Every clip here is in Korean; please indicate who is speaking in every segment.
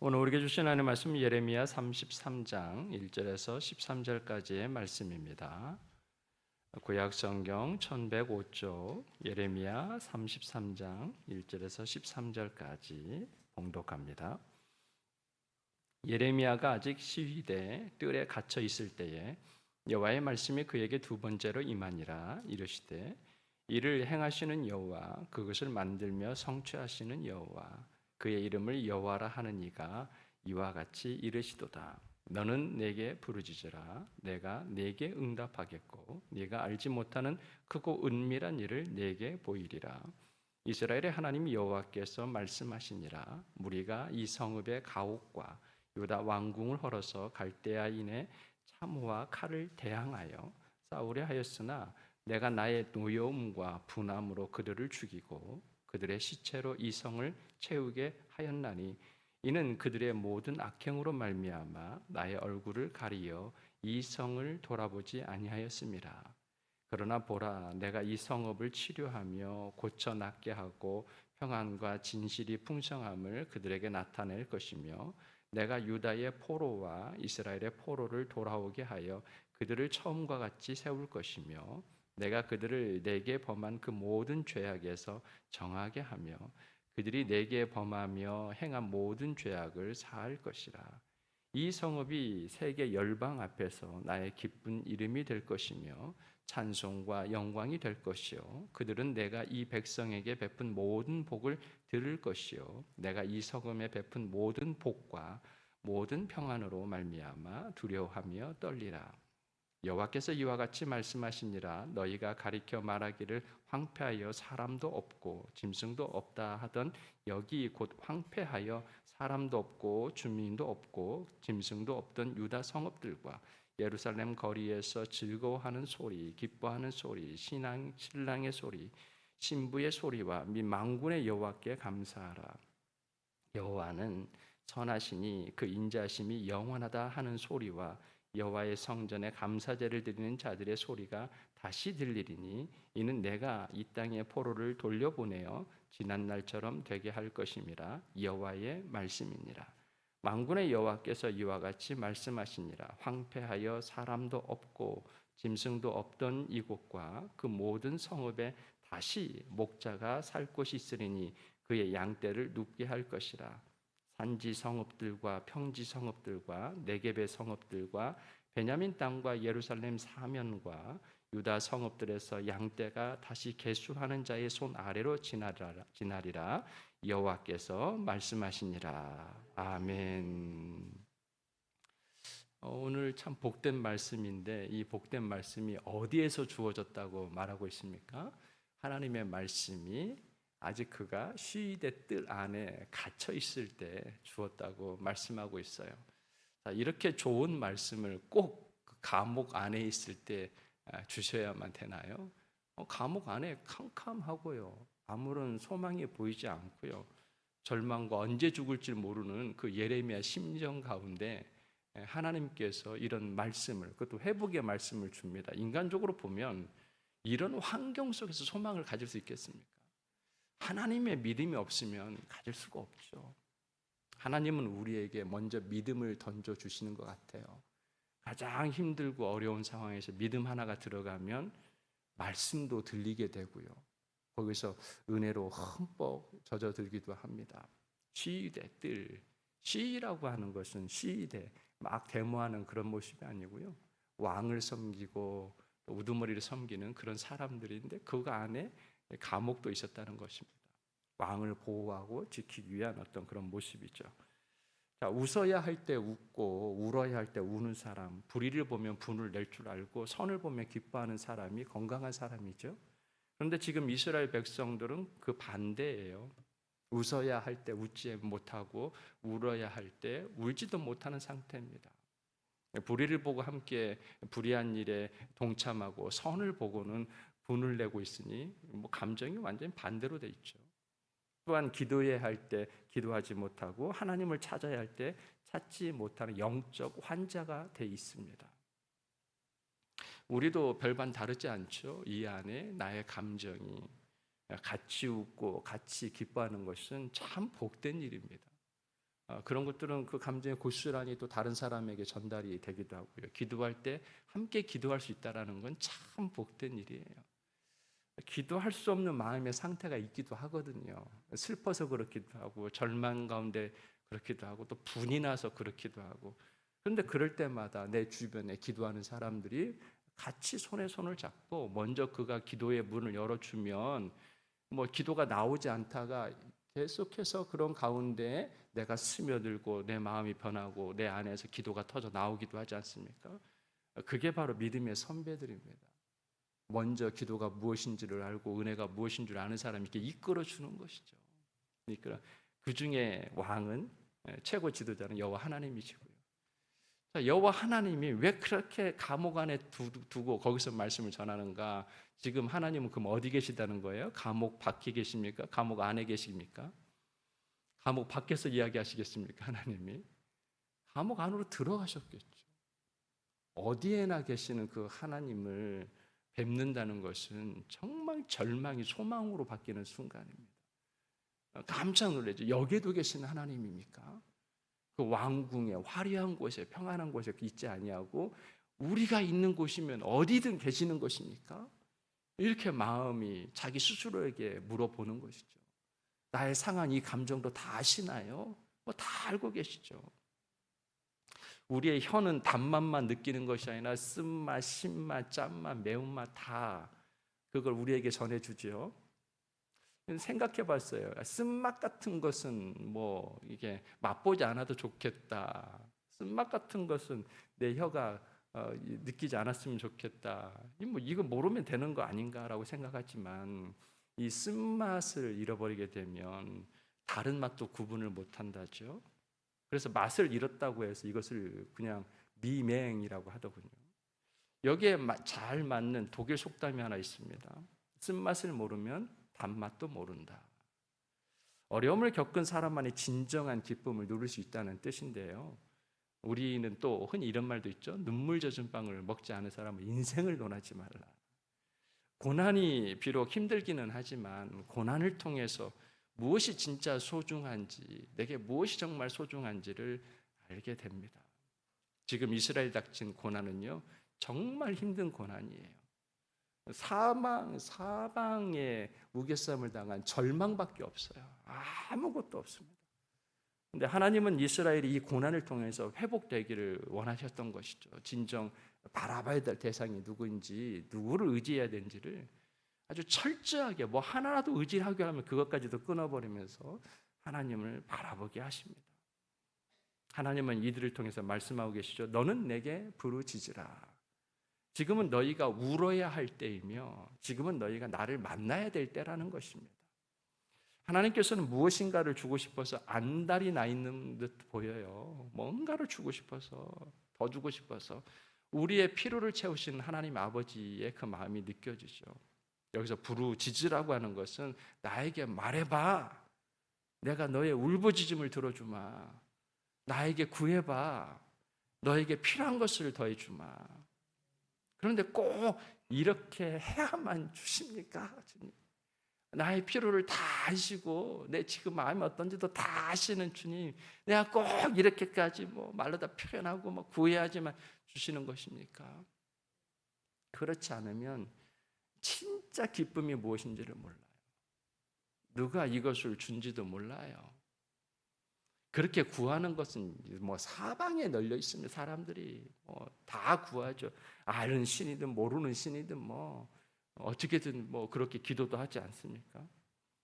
Speaker 1: 오늘 우리에게 주신 하나님의 말씀 예레미야 33장 1절에서 13절까지의 말씀입니다. 구약 성경 1105쪽 예레미야 33장 1절에서 13절까지 봉독합니다. 예레미야가 아직 시위대 뜰에 갇혀 있을 때에 여호와의 말씀이 그에게 두 번째로 임하니라 이르시되 이를 행하시는 여호와 그것을 만들며 성취하시는 여호와 그의 이름을 여호와라 하는 이가 이와 같이 이르시도다. 너는 내게 부르짖으라. 내가 내게 응답하겠고 네가 알지 못하는 크고 은밀한 일을 내게 보이리라. 이스라엘의 하나님 여호와께서 말씀하시니라. 무리가 이 성읍의 가옥과 유다 왕궁을 헐어서 갈대아인의 참호와 칼을 대항하여 싸우려 하였으나 내가 나의 노여움과 분함으로 그들을 죽이고 그들의 시체로 이 성을 채우게 하였나니 이는 그들의 모든 악행으로 말미암아 나의 얼굴을 가리어 이 성을 돌아보지 아니하였음이라. 그러나 보라 내가 이 성읍을 치료하며 고쳐 낫게 하고 평안과 진실이 풍성함을 그들에게 나타낼 것이며 내가 유다의 포로와 이스라엘의 포로를 돌아오게 하여 그들을 처음과 같이 세울 것이며 내가 그들을 내게 범한 그 모든 죄악에서 정하게 하며 그들이 내게 범하며 행한 모든 죄악을 사할 것이라. 이 성읍이 세계 열방 앞에서 나의 기쁜 이름이 될 것이며 찬송과 영광이 될 것이요 그들은 내가 이 백성에게 베푼 모든 복을 들을 것이요 내가 이 성읍에 베푼 모든 복과 모든 평안으로 말미암아 두려워하며 떨리라. 여호와께서 이와 같이 말씀하시니라 너희가 가리켜 말하기를 황폐하여 사람도 없고 짐승도 없다 하던 여기 곧 황폐하여 사람도 없고 주민도 없고 짐승도 없던 유다 성읍들과 예루살렘 거리에서 즐거워하는 소리 기뻐하는 소리 신앙 신랑의 소리 신부의 소리와 미 망군의 여호와께 감사하라. 여호와는 선하시니 그 인자심이 영원하다 하는 소리와 여호와의 성전에 감사제를 드리는 자들의 소리가 다시 들리리니 이는 내가 이 땅에 포로를 돌려보내어 지난 날처럼 되게 할 것임이라 여호와의 말씀이니라. 망군의 여호와께서 이와 같이 말씀하시니라. 황폐하여 사람도 없고 짐승도 없던 이곳과 그 모든 성읍에 다시 목자가 살 곳이 있으리니 그의 양떼를 눕게 할 것이라 산지 성읍들과 평지 성읍들과 네겝의 성읍들과 베냐민 땅과 예루살렘 사면과 유다 성읍들에서 양떼가 다시 개수하는 자의 손 아래로 지나리라, 지나리라 여호와께서 말씀하시니라 아멘. 어, 오늘 참 복된 말씀인데 이 복된 말씀이 어디에서 주어졌다고 말하고 있습니까? 하나님의 말씀이 아직 그가 시대 뜰 안에 갇혀 있을 때 주었다고 말씀하고 있어요. 자, 이렇게 좋은 말씀을 꼭그 감옥 안에 있을 때 아, 주셔야만 되나요? 어, 감옥 안에 캄캄하고요. 아무런 소망이 보이지 않고요. 절망과 언제 죽을지 모르는 그 예레미야 심정 가운데 하나님께서 이런 말씀을 그것도 회복의 말씀을 줍니다. 인간적으로 보면 이런 환경 속에서 소망을 가질 수 있겠습니까? 하나님의 믿음이 없으면 가질 수가 없죠. 하나님은 우리에게 먼저 믿음을 던져 주시는 것 같아요. 가장 힘들고 어려운 상황에서 믿음 하나가 들어가면 말씀도 들리게 되고요. 거기서 은혜로 흠뻑 젖어들기도 합니다. 시대 뜰 시라고 하는 것은 시대 막 데모하는 그런 모습이 아니고요. 왕을 섬기고 우두머리를 섬기는 그런 사람들인데 그 안에 감옥도 있었다는 것입니다. 왕을 보호하고 지키기 위한 어떤 그런 모습이죠. 자, 웃어야 할 때 웃고 울어야 할 때 우는 사람, 불의를 보면 분을 낼 줄 알고 선을 보면 기뻐하는 사람이 건강한 사람이죠. 그런데 지금 이스라엘 백성들은 그 반대예요. 웃어야 할 때 웃지 못하고 울어야 할 때 울지도 못하는 상태입니다. 불의를 보고 함께 불의한 일에 동참하고 선을 보고는 분을 내고 있으니 뭐 감정이 완전히 반대로 돼 있죠. 또한 기도해야 할 때 기도하지 못하고 하나님을 찾아야 할 때 찾지 못하는 영적 환자가 돼 있습니다. 우리도 별반 다르지 않죠. 이 안에 나의 감정이 같이 웃고 같이 기뻐하는 것은 참 복된 일입니다. 어, 그런 것들은 그 감정의 고스란히 또 다른 사람에게 전달이 되기도 하고요. 기도할 때 함께 기도할 수 있다라는 건 참 복된 일이에요. 기도할 수 없는 마음의 상태가 있기도 하거든요. 슬퍼서 그렇기도 하고 절망 가운데 그렇기도 하고 또 분이 나서 그렇기도 하고. 그런데 그럴 때마다 내 주변에 기도하는 사람들이 같이 손에 손을 잡고 먼저 그가 기도의 문을 열어주면 뭐 기도가 나오지 않다가 계속해서 그런 가운데 내가 스며들고 내 마음이 변하고 내 안에서 기도가 터져 나오기도 하지 않습니까? 그게 바로 믿음의 선배들입니다. 먼저 기도가 무엇인지를 알고 은혜가 무엇인 줄 아는 사람이 이렇게 이끌어 주는 것이죠. 이끌어 그 중에 왕은 예, 최고 지도자는 여호와 하나님이시고요. 자, 여호와 하나님이 왜 그렇게 감옥 안에 두- 두고 거기서 말씀을 전하는가? 지금 하나님은 그럼 어디 계시다는 거예요? 감옥 밖에 계십니까? 감옥 안에 계십니까? 감옥 밖에서 이야기하시겠습니까? 하나님이 감옥 안으로 들어가셨겠죠. 어디에나 계시는 그 하나님을 뵙는다는 것은 정말 절망이 소망으로 바뀌는 순간입니다. 깜짝 놀라죠. 여기에도 계신 하나님입니까? 그 왕궁의 화려한 곳에 평안한 곳에 있지 아니하고 우리가 있는 곳이면 어디든 계시는 것입니까? 이렇게 마음이 자기 스스로에게 물어보는 것이죠. 나의 상한 이 감정도 다 아시나요? 뭐 다 알고 계시죠. 우리의 혀는 단맛만 느끼는 것이 아니라 쓴맛, 신맛, 짠맛, 매운맛 다 그걸 우리에게 전해주지요. 생각해 봤어요. 쓴맛 같은 것은 뭐 이게 맛보지 않아도 좋겠다. 쓴맛 같은 것은 내 혀가 어, 느끼지 않았으면 좋겠다. 이뭐 이거 모르면 되는 거 아닌가라고 생각하지만 이 쓴맛을 잃어버리게 되면 다른 맛도 구분을 못 한다죠. 그래서 맛을 잃었다고 해서 이것을 그냥 미맹이라고 하더군요. 여기에 마- 잘 맞는 독일 속담이 하나 있습니다. 쓴맛을 모르면 단맛도 모른다. 어려움을 겪은 사람만이 진정한 기쁨을 누릴 수 있다는 뜻인데요. 우리는 또 흔히 이런 말도 있죠. 눈물 젖은 빵을 먹지 않은 사람은 인생을 논하지 말라. 고난이 비록 힘들기는 하지만 고난을 통해서 무엇이 진짜 소중한지, 내게 무엇이 정말 소중한지를 알게 됩니다. 지금 이스라엘 닥친 고난은요, 정말 힘든 고난이에요. 사망, 사방에 우겨쌈을 당한 절망밖에 없어요. 아무것도 없습니다. 근데 하나님은 이스라엘이 이 고난을 통해서 회복되기를 원하셨던 것이죠. 진정 바라봐야 될 대상이 누구인지, 누구를 의지해야 되는지를 아주 철저하게 뭐 하나라도 의지하게 하면 그것까지도 끊어버리면서 하나님을 바라보게 하십니다. 하나님은 이들을 통해서 말씀하고 계시죠. 너는 내게 부르짖으라. 지금은 너희가 울어야 할 때이며 지금은 너희가 나를 만나야 될 때라는 것입니다. 하나님께서는 무엇인가를 주고 싶어서 안달이 나 있는 듯 보여요. 뭔가를 주고 싶어서 더 주고 싶어서 우리의 필요를 채우시는 하나님 아버지의 그 마음이 느껴지죠. 여기서 부르짖으라고 하는 것은 나에게 말해봐. 내가 너의 울부짖음을 들어주마. 나에게 구해봐. 너에게 필요한 것을 더해주마. 그런데 꼭 이렇게 해야만 주십니까? 주님? 나의 필요를 다 아시고 내 지금 마음이 어떤지도 다 아시는 주님, 내가 꼭 이렇게까지 뭐 말로 다 표현하고 뭐 구해야지만 주시는 것입니까? 그렇지 않으면 진짜 기쁨이 무엇인지를 몰라요. 누가 이것을 준지도 몰라요. 그렇게 구하는 것은 뭐 사방에 널려 있으면 사람들이 뭐 다 구하죠. 아는 신이든 모르는 신이든 뭐 어떻게든 뭐 그렇게 기도도 하지 않습니까?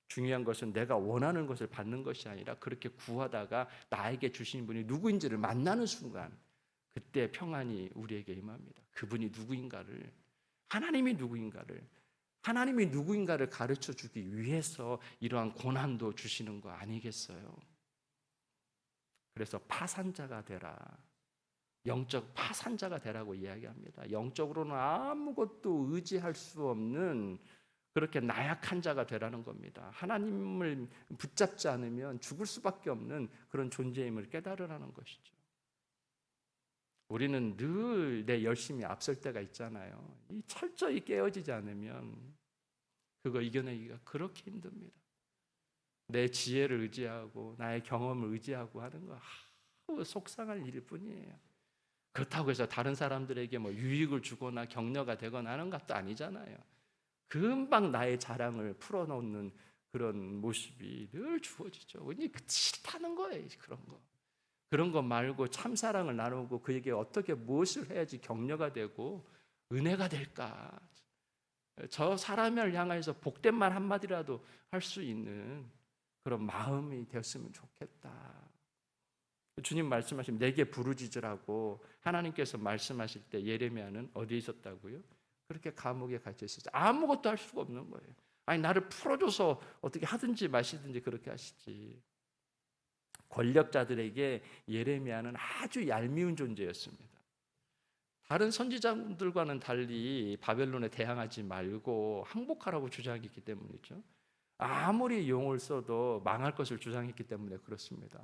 Speaker 1: 중요한 것은 내가 원하는 것을 받는 것이 아니라 그렇게 구하다가 나에게 주신 분이 누구인지를 만나는 순간 그때 평안이 우리에게 임합니다. 그분이 누구인가를 하나님이 누구인가를 하나님이 누구인가를 가르쳐 주기 위해서 이러한 고난도 주시는 거 아니겠어요? 그래서 파산자가 되라. 영적 파산자가 되라고 이야기합니다. 영적으로는 아무것도 의지할 수 없는 그렇게 나약한 자가 되라는 겁니다. 하나님을 붙잡지 않으면 죽을 수밖에 없는 그런 존재임을 깨달으라는 것이죠. 우리는 늘 내 열심이 앞설 때가 있잖아요. 이 철저히 깨어지지 않으면 그거 이겨내기가 그렇게 힘듭니다. 내 지혜를 의지하고 나의 경험을 의지하고 하는 거 속상할 일일 뿐이에요. 그렇다고 해서 다른 사람들에게 뭐 유익을 주거나 격려가 되거나 하는 것도 아니잖아요. 금방 나의 자랑을 풀어놓는 그런 모습이 늘 주어지죠. 그 싫다는 거예요. 그런 거. 그런 거 말고 참 사랑을 나누고 그에게 어떻게 무엇을 해야지 격려가 되고 은혜가 될까? 저 사람을 향해서 복된 말 한마디라도 할 수 있는 그런 마음이 되었으면 좋겠다. 주님 말씀하신 내게 부르짖으라고 하나님께서 말씀하실 때 예레미야는 어디에 있었다고요? 그렇게 감옥에 갇혀 있었죠. 아무것도 할 수가 없는 거예요. 아니 나를 풀어줘서 어떻게 하든지 마시든지 그렇게 하시지. 권력자들에게 예레미야는 아주 얄미운 존재였습니다. 다른 선지자들과는 달리 바벨론에 대항하지 말고 항복하라고 주장했기 때문이죠. 아무리 용을 써도 망할 것을 주장했기 때문에 그렇습니다.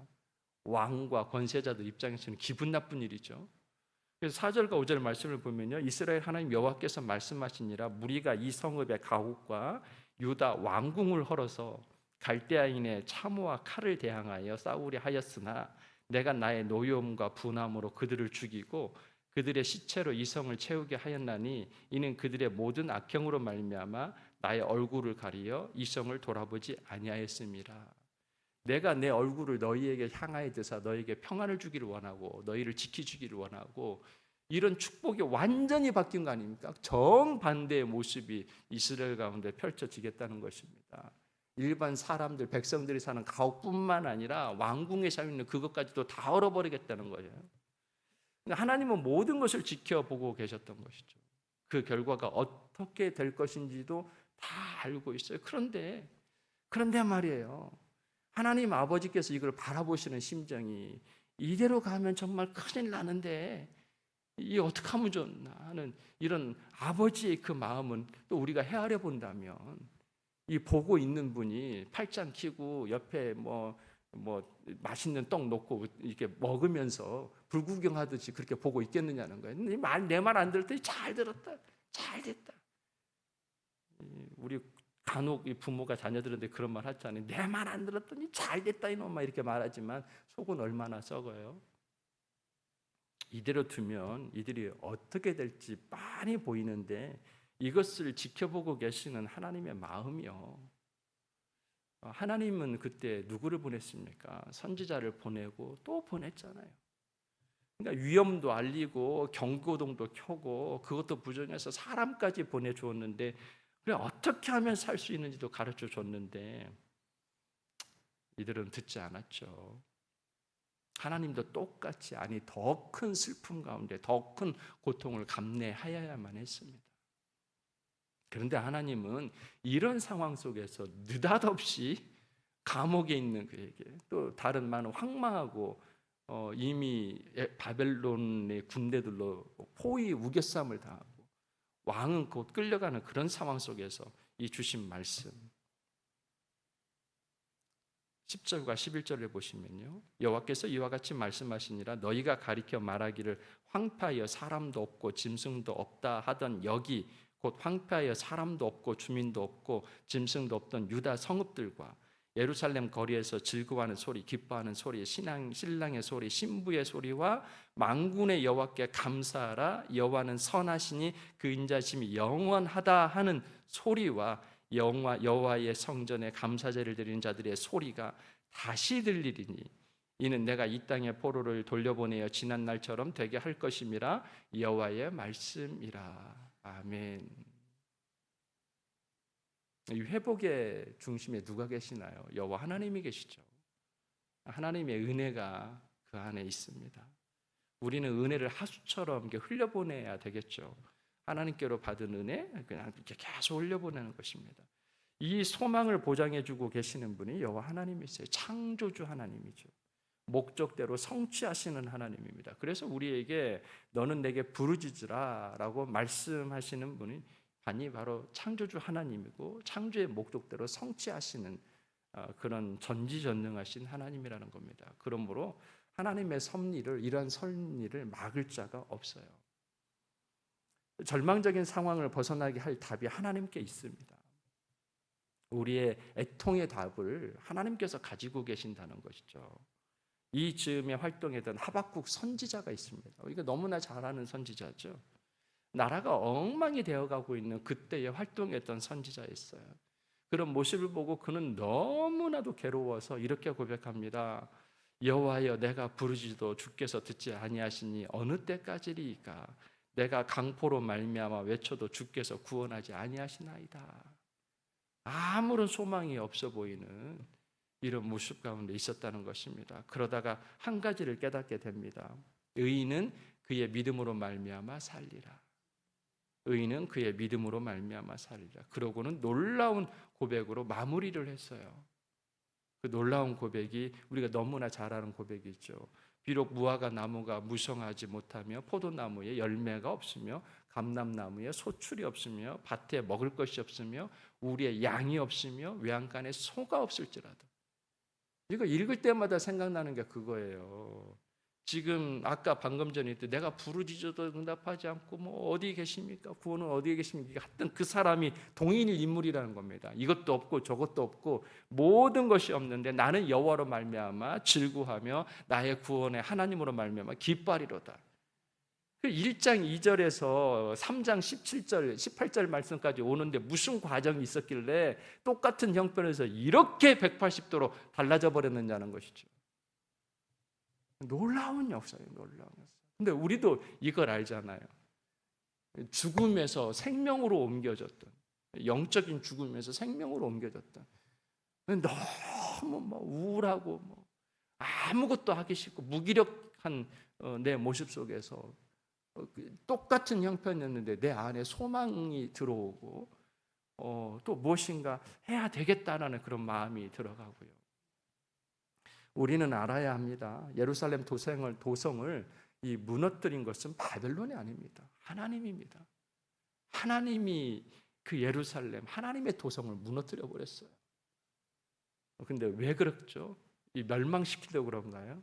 Speaker 1: 왕과 권세자들 입장에서는 기분 나쁜 일이죠. 그래서 4절과 5절 말씀을 보면요. 이스라엘 하나님 여호와께서 말씀하시니라 무리가 이 성읍의 가옥과 유다 왕궁을 헐어서 갈대아인의 참호와 칼을 대항하여 싸우려 하였으나 내가 나의 노여움과 분함으로 그들을 죽이고 그들의 시체로 이 성을 채우게 하였나니 이는 그들의 모든 악행으로 말미암아 나의 얼굴을 가리어 이 성을 돌아보지 아니하였음이라. 내가 내 얼굴을 너희에게 향하여 드사 너희에게 평안을 주기를 원하고 너희를 지키주기를 원하고 이런 축복이 완전히 바뀐 거 아닙니까? 정반대의 모습이 이스라엘 가운데 펼쳐지겠다는 것입니다. 일반 사람들, 백성들이 사는 가옥뿐만 아니라 왕궁에 살고 있는 그것까지도 다 얼어버리겠다는 거예요. 하나님은 모든 것을 지켜보고 계셨던 것이죠. 그 결과가 어떻게 될 것인지도 다 알고 있어요. 그런데, 그런데 말이에요. 하나님 아버지께서 이걸 바라보시는 심정이 이대로 가면 정말 큰일 나는데 이 어떻게 하면 좋나 하는 이런 아버지의 그 마음은 또 우리가 헤아려 본다면 이 보고 있는 분이 팔짱 키고 옆에 뭐, 뭐 맛있는 떡 놓고 이렇게 먹으면서 불구경하듯이 그렇게 보고 있겠느냐는 거예요. 내 말 안 들을 때잘 들었다. 잘 됐다. 우리 간혹 이 부모가 자녀들한테 그런 말 하잖아요. 내 말 안 들었더니 잘 됐다 이놈아 이렇게 말하지만 속은 얼마나 썩어요. 이대로 두면 이들이 어떻게 될지 빤히 보이는데 이것을 지켜보고 계시는 하나님의 마음이요. 하나님은 그때 누구를 보냈습니까? 선지자를 보내고 또 보냈잖아요. 그러니까 위험도 알리고 경고등도 켜고 그것도 부정해서 사람까지 보내주었는데 그래 어떻게 하면 살 수 있는지도 가르쳐 줬는데 이들은 듣지 않았죠. 하나님도 똑같이 아니 더 큰 슬픔 가운데 더 큰 고통을 감내하여야만 했습니다. 그런데 하나님은 이런 상황 속에서 느닷없이 감옥에 있는 그에게 또 다른 많은 황망하고 어, 이미 바벨론의 군대들로 포위 우겨쌈을 당하고 왕은 곧 끌려가는 그런 상황 속에서 이 주신 말씀 10절과 11절을 보시면요. 여호와께서 이와 같이 말씀하시니라 너희가 가리켜 말하기를 황폐하여 사람도 없고 짐승도 없다 하던 여기 곧 황폐하여 사람도 없고 주민도 없고 짐승도 없던 유다 성읍들과 예루살렘 거리에서 즐거워하는 소리, 기뻐하는 소리, 신앙 신랑의 소리, 신부의 소리와 망군의 여호와께 감사하라 여호와는 선하시니 그 인자심이 영원하다 하는 소리와 여호와 여호와의 성전에 감사제를 드리는 자들의 소리가 다시 들리리니 이는 내가 이 땅의 포로를 돌려보내어 지난 날처럼 되게 할 것임이라 여호와의 말씀이라 아멘. 이 회복의 중심에 누가 계시나요? 여호와 하나님이 계시죠. 하나님의 은혜가 그 안에 있습니다. 우리는 은혜를 하수처럼 흘려보내야 되겠죠. 하나님께로 받은 은혜 그냥 이렇게 계속 흘려보내는 것입니다. 이 소망을 보장해주고 계시는 분이 여호와 하나님이세요. 창조주 하나님이죠. 목적대로 성취하시는 하나님입니다. 그래서 우리에게 너는 내게 부르짖으라라고 말씀하시는 분이 아니 바로 창조주 하나님이고 창조의 목적대로 성취하시는 어, 그런 전지전능하신 하나님이라는 겁니다. 그러므로 하나님의 섭리를 이러한 섭리를 막을 자가 없어요. 절망적인 상황을 벗어나게 할 답이 하나님께 있습니다. 우리의 애통의 답을 하나님께서 가지고 계신다는 것이죠. 이 즈음에 활동했던 하박국 선지자가 있습니다. 이거 너무나 잘 아는 선지자죠. 나라가 엉망이 되어가고 있는 그때에 활동했던 선지자였어요. 그런 모습을 보고 그는 너무나도 괴로워서 이렇게 고백합니다. 여호와여 내가 부르지도 주께서 듣지 아니하시니 어느 때까지리까 내가 강포로 말미암아 외쳐도 주께서 구원하지 아니하시나이다. 아무런 소망이 없어 보이는 이런 모습 가운데 있었다는 것입니다. 그러다가 한 가지를 깨닫게 됩니다. 의인은 그의 믿음으로 말미암아 살리라. 의인은 그의 믿음으로 말미암아 살리라. 그러고는 놀라운 고백으로 마무리를 했어요. 그 놀라운 고백이 우리가 너무나 잘 아는 고백이죠. 비록 무화과 나무가 무성하지 못하며 포도나무에 열매가 없으며 감람나무에 소출이 없으며 밭에 먹을 것이 없으며 우리의 양이 없으며 외양간에 소가 없을지라도 이거 읽을 때마다 생각나는 게 그거예요. 지금 아까 방금 전에 때 내가 부르짖어도 응답하지 않고 뭐 어디 계십니까? 구원은 어디에 계십니까? 하여튼 그 사람이 동일인 인물이라는 겁니다. 이것도 없고 저것도 없고 모든 것이 없는데 나는 여호와로 말미암아 즐구하며 나의 구원의 하나님으로 말미암아 기뻐하리로다. 그 1장 2절에서 3장 17절, 18절 말씀까지 오는데 무슨 과정이 있었길래 똑같은 형편에서 이렇게 180도로 달라져 버렸느냐는 것이죠. 놀라운 역사예요, 놀라운 역사. 근데 우리도 이걸 알잖아요. 죽음에서 생명으로 옮겨졌던 영적인 죽음에서 생명으로 옮겨졌던 너무 뭐 우울하고 뭐 아무것도 하기 싫고 무기력한 어, 내 모습 속에서 어, 그 똑같은 형편이었는데 내 안에 소망이 들어오고 어, 또 무엇인가 해야 되겠다라는 그런 마음이 들어가고요. 우리는 알아야 합니다. 예루살렘 도성을 도성을 이 무너뜨린 것은 바벨론이 아닙니다. 하나님입니다. 하나님이 그 예루살렘 하나님의 도성을 무너뜨려 버렸어요. 근데 왜 그렇죠? 이 멸망시키려고 그런가요?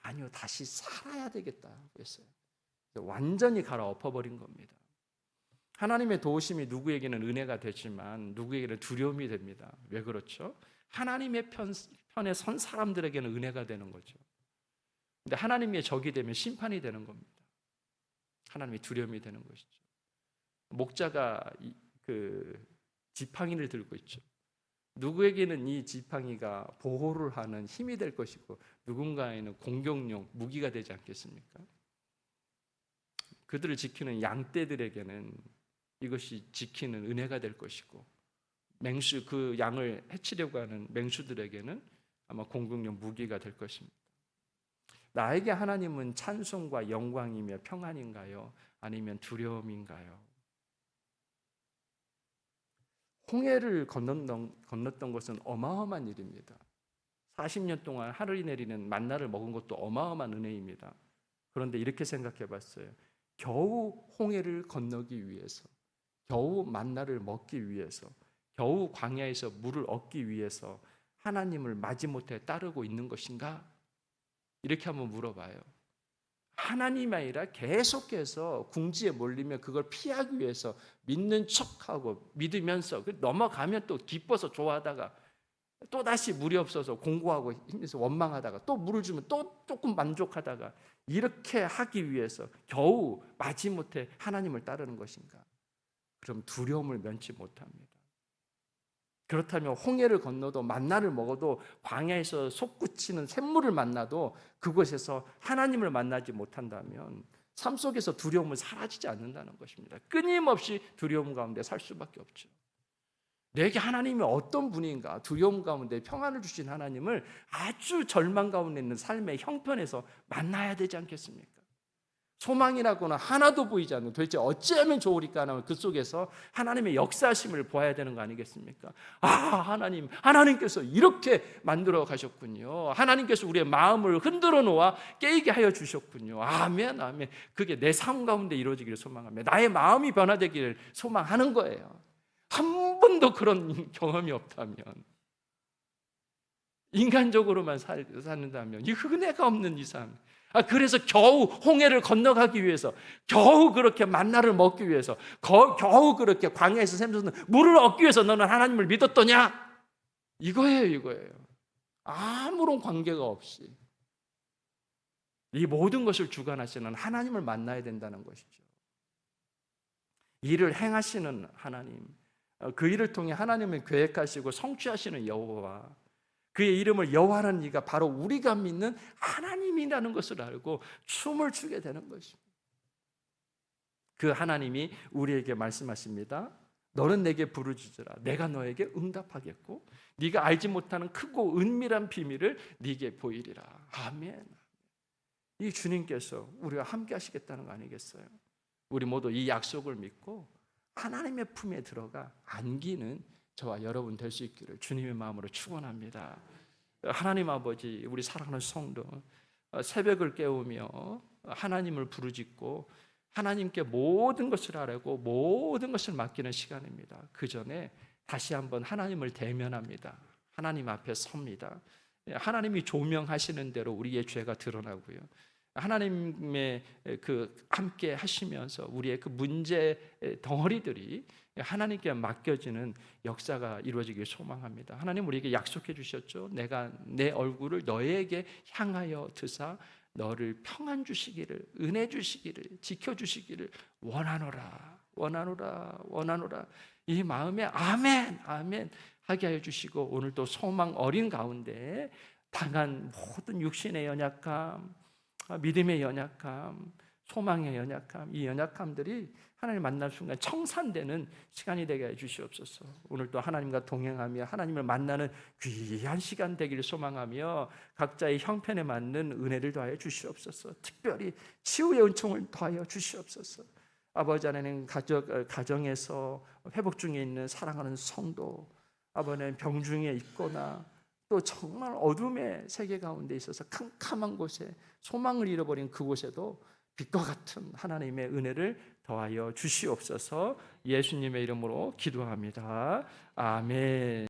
Speaker 1: 아니요, 다시 살아야 되겠다 했어요. 완전히 갈아엎어 버린 겁니다. 하나님의 도우심이 누구에게는 은혜가 되지만 누구에게는 두려움이 됩니다. 왜 그렇죠? 하나님의 편, 편에 선 사람들에게는 은혜가 되는 거죠. 근데 하나님의 적이 되면 심판이 되는 겁니다. 하나님의 두려움이 되는 것이죠. 목자가 그 지팡이를 들고 있죠. 누구에게는 이 지팡이가 보호를 하는 힘이 될 것이고 누군가에는 공격용 무기가 되지 않겠습니까? 그들을 지키는 양떼들에게는 이것이 지키는 은혜가 될 것이고 맹수 그 양을 해치려고 하는 맹수들에게는 아마 공격용 무기가 될 것입니다. 나에게 하나님은 찬송과 영광이며 평안인가요? 아니면 두려움인가요? 홍해를 건넜던, 건넜던 것은 어마어마한 일입니다. 40년 동안 하늘이 내리는 만나를 먹은 것도 어마어마한 은혜입니다. 그런데 이렇게 생각해 봤어요. 겨우 홍해를 건너기 위해서, 겨우 만나를 먹기 위해서, 겨우 광야에서 물을 얻기 위해서 하나님을 마지못해 따르고 있는 것인가? 이렇게 한번 물어봐요. 하나님이 아니라 계속해서 궁지에 몰리면 그걸 피하기 위해서 믿는 척하고 믿으면서 그 넘어가면 또 기뻐서 좋아하다가 또 다시 물이 없어서 공고하고 힘내서 원망하다가 또 물을 주면 또 조금 만족하다가 이렇게 하기 위해서 겨우 마지못해 하나님을 따르는 것인가? 그럼 두려움을 면치 못합니다. 그렇다면 홍해를 건너도 만나를 먹어도 광야에서 솟구치는 샘물을 만나도 그곳에서 하나님을 만나지 못한다면 삶 속에서 두려움은 사라지지 않는다는 것입니다. 끊임없이 두려움 가운데 살 수밖에 없죠. 내게 하나님이 어떤 분인가 두려움 가운데 평안을 주신 하나님을 아주 절망 가운데 있는 삶의 형편에서 만나야 되지 않겠습니까? 소망이라고는 하나도 보이지 않는 도대체 어찌하면 좋으리까 하면 그 속에서 하나님의 역사심을 보아야 되는 거 아니겠습니까? 아 하나님 하나님께서 이렇게 만들어 가셨군요. 하나님께서 우리의 마음을 흔들어 놓아 깨게 하여 주셨군요. 아멘 아멘. 그게 내 삶 가운데 이루어지기를 소망합니다. 나의 마음이 변화되기를 소망하는 거예요. 한 번도 그런 경험이 없다면 인간적으로만 살, 사는다면 이 은혜가 없는 이상 아, 그래서 겨우 홍해를 건너가기 위해서, 겨우 그렇게 만나를 먹기 위해서, 거- 겨우 그렇게 광야에서 샘솟는 물을 얻기 위해서 너는 하나님을 믿었더냐? 이거예요, 이거예요. 아무런 관계가 없이. 이 모든 것을 주관하시는 하나님을 만나야 된다는 것이죠. 일을 행하시는 하나님, 어, 그 일을 통해 하나님을 계획하시고 성취하시는 여호와, 그의 이름을 여호와라는 이가 바로 우리가 믿는 하나님이라는 것을 알고 춤을 추게 되는 것입니다. 그 하나님이 우리에게 말씀하십니다. 너는 내게 부르짖으라. 내가 너에게 응답하겠고 네가 알지 못하는 크고 은밀한 비밀을 네게 보이리라. 아멘. 이 주님께서 우리와 함께 하시겠다는 거 아니겠어요? 우리 모두 이 약속을 믿고 하나님의 품에 들어가 안기는 저와 여러분 될 수 있기를 주님의 마음으로 축원합니다. 하나님 아버지, 우리 사랑하는 성도 어, 새벽을 깨우며 하나님을 부르짖고 하나님께 모든 것을 아뢰고 모든 것을 맡기는 시간입니다. 그 전에 다시 한번 하나님을 대면합니다. 하나님 앞에 섭니다. 하나님이 조명하시는 대로 우리의 죄가 드러나고요. 하나님의 그 함께 하시면서 우리의 그 문제 덩어리들이 하나님께 맡겨지는 역사가 이루어지길 소망합니다. 하나님 우리에게 약속해 주셨죠. 내가 내 얼굴을 너에게 향하여 드사 너를 평안 주시기를 은혜 주시기를 지켜 주시기를 원하노라 원하노라 원하노라 이 마음에 아멘 아멘 하게 하여 주시고 오늘 또 소망 어린 가운데 당한 모든 육신의 연약함 아, 믿음의 연약함 소망의 연약함 이 연약함들이 하나님 만날 순간 청산되는 시간이 되게 해 주시옵소서. 오늘 또 하나님과 동행하며 하나님을 만나는 귀한 시간 되기를 소망하며 각자의 형편에 맞는 은혜를 더하여 주시옵소서. 특별히 치유의 은총을 더하여 주시옵소서. 아버지 하나님 가정, 어, 가정에서 회복 중에 있는 사랑하는 성도 아버지는 병 중에 있거나 또 정말 어둠의 세계 가운데 있어서 캄캄한 곳에 소망을 잃어버린 그곳에도 빛과 같은 하나님의 은혜를 더하여 주시옵소서 예수님의 이름으로 기도합니다. 아멘.